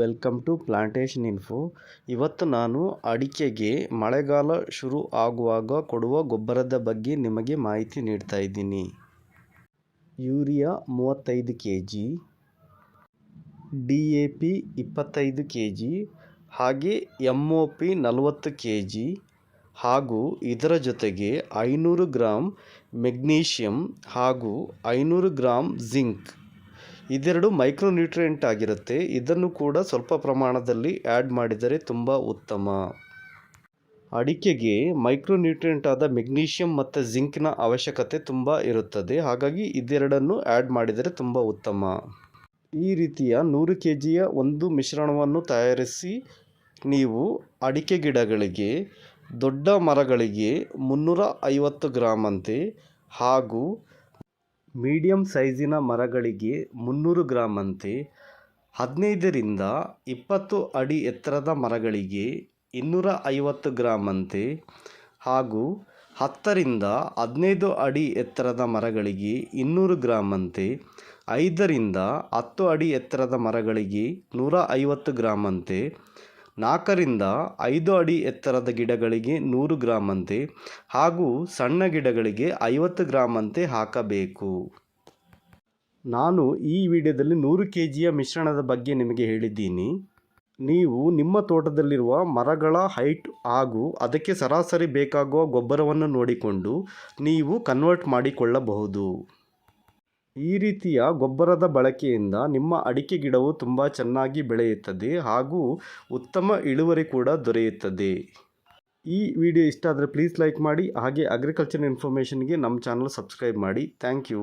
Welcome to plantation info ಇವತ್ತು ನಾನು ಅಡಿಕೆಗೆ ಮಳೆಗಾಲ ಶುರು ಆಗುವಾಗ ಕೊಡುವ ಗೊಬ್ಬರದ ಬಗ್ಗೆ ನಿಮಗೆ ಮಾಹಿತಿ ನೀಡ್ತಾ ಇದ್ದೀನಿ. ಯೂರಿಯಾ ಮೂವತ್ತೈದು K G D A P ಇಪ್ಪತ್ತೈದು ಕೆ ಜಿ ಹಾಗೆ ಎಂ ಒ ಪಿ ನಲವತ್ತು ಕೆ ಜಿ ಹಾಗೂ ಇದರ ಜೊತೆಗೆ ಐನೂರು ಗ್ರಾಮ್ ಮೆಗ್ನೀಷಿಯಂ ಹಾಗೂ ಐನೂರು ಗ್ರಾಮ್ ಜಿಂಕ್. ಇದೆರಡು ಮೈಕ್ರೋನ್ಯೂಟ್ರಿಯೆಂಟ್ ಆಗಿರುತ್ತೆ. ಇದನ್ನು ಕೂಡ ಸ್ವಲ್ಪ ಪ್ರಮಾಣದಲ್ಲಿ ಆ್ಯಡ್ ಮಾಡಿದರೆ ತುಂಬ ಉತ್ತಮ. ಅಡಿಕೆಗೆ ಮೈಕ್ರೋನ್ಯೂಟ್ರಿಯೆಂಟ್ ಆದ ಮೆಗ್ನೀಷಿಯಂ ಮತ್ತು ಜಿಂಕ್ನ ಅವಶ್ಯಕತೆ ತುಂಬ ಇರುತ್ತದೆ. ಹಾಗಾಗಿ ಇದೆರಡನ್ನು ಆ್ಯಡ್ ಮಾಡಿದರೆ ತುಂಬ ಉತ್ತಮ. ಈ ರೀತಿಯ ನೂರು ಕೆ ಜಿಯ ಒಂದು ಮಿಶ್ರಣವನ್ನು ತಯಾರಿಸಿ ನೀವು ಅಡಿಕೆ ಗಿಡಗಳಿಗೆ, ದೊಡ್ಡ ಮರಗಳಿಗೆ ಮುನ್ನೂರ ಐವತ್ತು ಗ್ರಾಮಂತೆ ಹಾಗೂ ಮೀಡಿಯಮ್ ಸೈಜಿನ ಮರಗಳಿಗೆ ಮುನ್ನೂರು ಗ್ರಾಮಂತೆ ಹದಿನೈದರಿಂದ ಇಪ್ಪತ್ತು ಅಡಿ ಎತ್ತರದ ಮರಗಳಿಗೆ ಇನ್ನೂರ ಐವತ್ತು ಗ್ರಾಮಂತೆ ಹಾಗೂ ಹತ್ತರಿಂದ ಹದಿನೈದು ಅಡಿ ಎತ್ತರದ ಮರಗಳಿಗೆ ಇನ್ನೂರು ಗ್ರಾಮಂತೆ ಐದರಿಂದ ಹತ್ತು ಅಡಿ ಎತ್ತರದ ಮರಗಳಿಗೆ ನೂರ ಐವತ್ತು ಗ್ರಾಮಂತೆ ನಾಲ್ಕರಿಂದ ಐದು ಅಡಿ ಎತ್ತರದ ಗಿಡಗಳಿಗೆ ನೂರು ಗ್ರಾಮಂತೆ ಹಾಗೂ ಸಣ್ಣ ಗಿಡಗಳಿಗೆ ಐವತ್ತು ಗ್ರಾಮಂತೆ ಹಾಕಬೇಕು. ನಾನು ಈ ವಿಡಿಯೋದಲ್ಲಿ ನೂರು ಕೆ ಜಿಯ ಮಿಶ್ರಣದ ಬಗ್ಗೆ ನಿಮಗೆ ಹೇಳಿದ್ದೀನಿ. ನೀವು ನಿಮ್ಮ ತೋಟದಲ್ಲಿರುವ ಮರಗಳ ಹೈಟ್ ಹಾಗೂ ಅದಕ್ಕೆ ಸರಾಸರಿ ಬೇಕಾಗುವ ಗೊಬ್ಬರವನ್ನು ನೋಡಿಕೊಂಡು ನೀವು ಕನ್ವರ್ಟ್ ಮಾಡಿಕೊಳ್ಳಬಹುದು. ಈ ರೀತಿಯ ಗೊಬ್ಬರದ ಬಳಕೆಯಿಂದ ನಿಮ್ಮ ಅಡಿಕೆ ಗಿಡವು ತುಂಬ ಚೆನ್ನಾಗಿ ಬೆಳೆಯುತ್ತದೆ ಹಾಗೂ ಉತ್ತಮ ಇಳುವರಿ ಕೂಡ ದೊರೆಯುತ್ತದೆ. ಈ ವಿಡಿಯೋ ಇಷ್ಟ ಆದರೆ ಪ್ಲೀಸ್ ಲೈಕ್ ಮಾಡಿ, ಹಾಗೆ ಅಗ್ರಿಕಲ್ಚರ್ ಇನ್ಫಾರ್ಮೇಷನ್ಗೆ ನಮ್ಮ ಚಾನಲ್ ಸಬ್ಸ್ಕ್ರೈಬ್ ಮಾಡಿ. Thank you